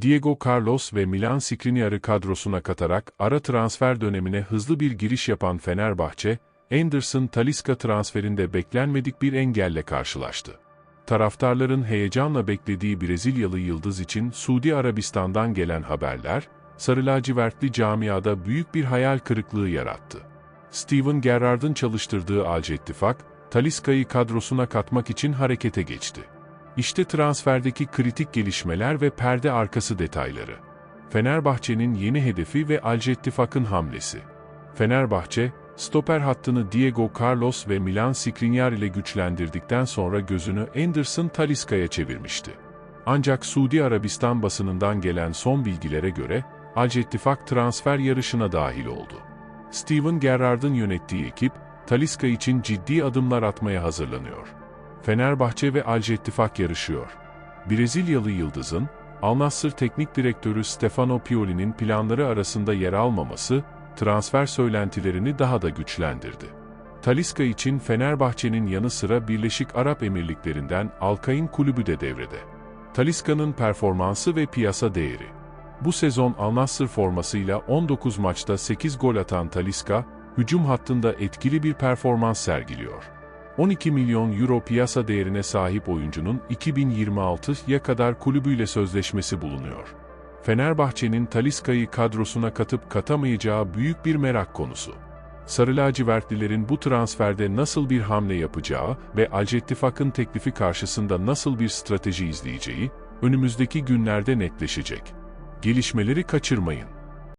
Diego Carlos ve Milan Skriniar'ı kadrosuna katarak ara transfer dönemine hızlı bir giriş yapan Fenerbahçe, Anderson Talisca transferinde beklenmedik bir engelle karşılaştı. Taraftarların heyecanla beklediği Brezilyalı yıldız için Suudi Arabistan'dan gelen haberler, Sarı lacivertli camiada büyük bir hayal kırıklığı yarattı. Steven Gerrard'ın çalıştırdığı Alcettifak, Talisca'yı kadrosuna katmak için harekete geçti. İşte transferdeki kritik gelişmeler ve perde arkası detayları. Fenerbahçe'nin yeni hedefi ve Alcettifak'ın hamlesi. Fenerbahçe, stoper hattını Diego Carlos ve Milan Skriniar ile güçlendirdikten sonra gözünü Anderson Talisca'ya çevirmişti. Ancak Suudi Arabistan basınından gelen son bilgilere göre, Alcettifak transfer yarışına dahil oldu. Steven Gerrard'ın yönettiği ekip, Talisca için ciddi adımlar atmaya hazırlanıyor. Fenerbahçe ve Alcettifak yarışıyor. Brezilyalı Yıldız'ın, Al Nassr Teknik Direktörü Stefano Pioli'nin planları arasında yer almaması, transfer söylentilerini daha da güçlendirdi. Talisca için Fenerbahçe'nin yanı sıra Birleşik Arap Emirlikleri'nden Alkain kulübü de devrede. Talisca'nın performansı ve piyasa değeri. Bu sezon Al Nassr formasıyla 19 maçta 8 gol atan Talisca, hücum hattında etkili bir performans sergiliyor. 12 milyon euro piyasa değerine sahip oyuncunun 2026'ya kadar kulübüyle sözleşmesi bulunuyor. Fenerbahçe'nin Talisca'yı kadrosuna katıp katamayacağı büyük bir merak konusu. Sarı lacivertlilerin bu transferde nasıl bir hamle yapacağı ve Alcettifak'ın teklifi karşısında nasıl bir strateji izleyeceği, önümüzdeki günlerde netleşecek. Gelişmeleri kaçırmayın.